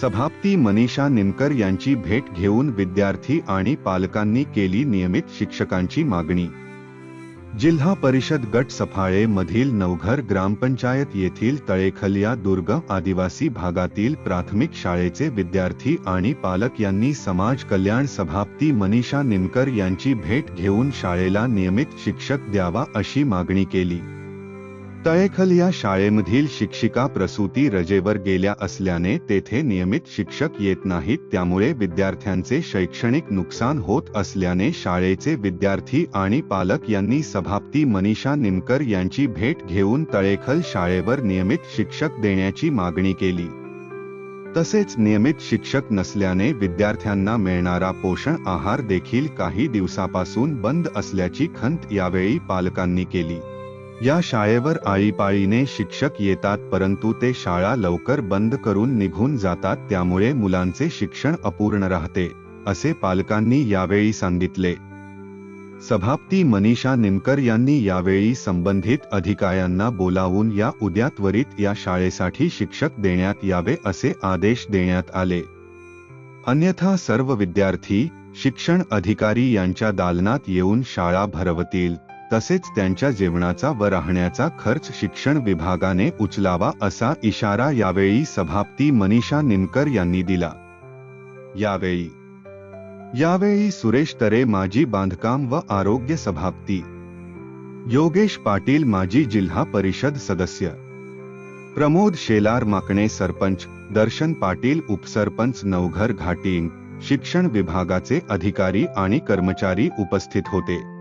सभापती मनीषा निमकर यांची भेट घेऊन विद्यार्थी आणि पालकांनी केली नियमित शिक्षकांची मागणी. जिल्हा परिषद गट सफाळे मधील नवघर ग्रामपंचायत येथील तळेखल या दुर्गम आदिवासी भागातील प्राथमिक शाळेचे विद्यार्थी आणि पालक यांनी समाज कल्याण सभापती मनीषा निमकर यांची भेट घेऊन शाळेला नियमित शिक्षक द्यावा अशी मागणी केली. तळेखल या शाळेमधील शिक्षिका प्रसूती रजेवर गेल्या असल्याने तेथे नियमित शिक्षक येत नाहीत. त्यामुळे विद्यार्थ्यांचे शैक्षणिक नुकसान होत असल्याने शाळेचे विद्यार्थी आणि पालक यांनी सभापती मनीषा निमकर यांची भेट घेऊन तळेखल शाळेवर नियमित शिक्षक देण्याची मागणी केली. तसेच नियमित शिक्षक नसल्याने विद्यार्थ्यांना मिळणारा पोषण आहार देखील काही दिवसापासून बंद असल्याची खंत यावेळी पालकांनी केली. या शाळेवर आळीपाळीने शिक्षक येतात परंतु ते शाळा लवकर बंद करून निघून जातात त्यामुळे मुलांचे शिक्षण अपूर्ण राहते असे पालकांनी यावेळी सांगितले. सभापती मनीषा निमकर यांनी यावेळी संबंधित अधिकाऱ्यांना बोलावून या उद्या त्वरित या शाळेसाठी शिक्षक देण्यात यावे असे आदेश देण्यात आले. अन्यथा सर्व विद्यार्थी शिक्षण अधिकारी यांच्या दालनात येऊन शाळा भरवतील. तसेच त्यांच्या जेवणाचा व राहण्याचा खर्च शिक्षण विभागाने उचलावा असा इशारा यावेळी सभापती मनीषा निमकर यांनी दिला. यावेळी यावेळी सुरेश तरे माजी बांधकाम व आरोग्य सभापती योगेश पाटील माजी जिल्हा परिषद सदस्य प्रमोद शेलार माकणे सरपंच दर्शन पाटील उपसरपंच नवघर घाटिंग शिक्षण विभागाचे अधिकारी आणि कर्मचारी उपस्थित होते.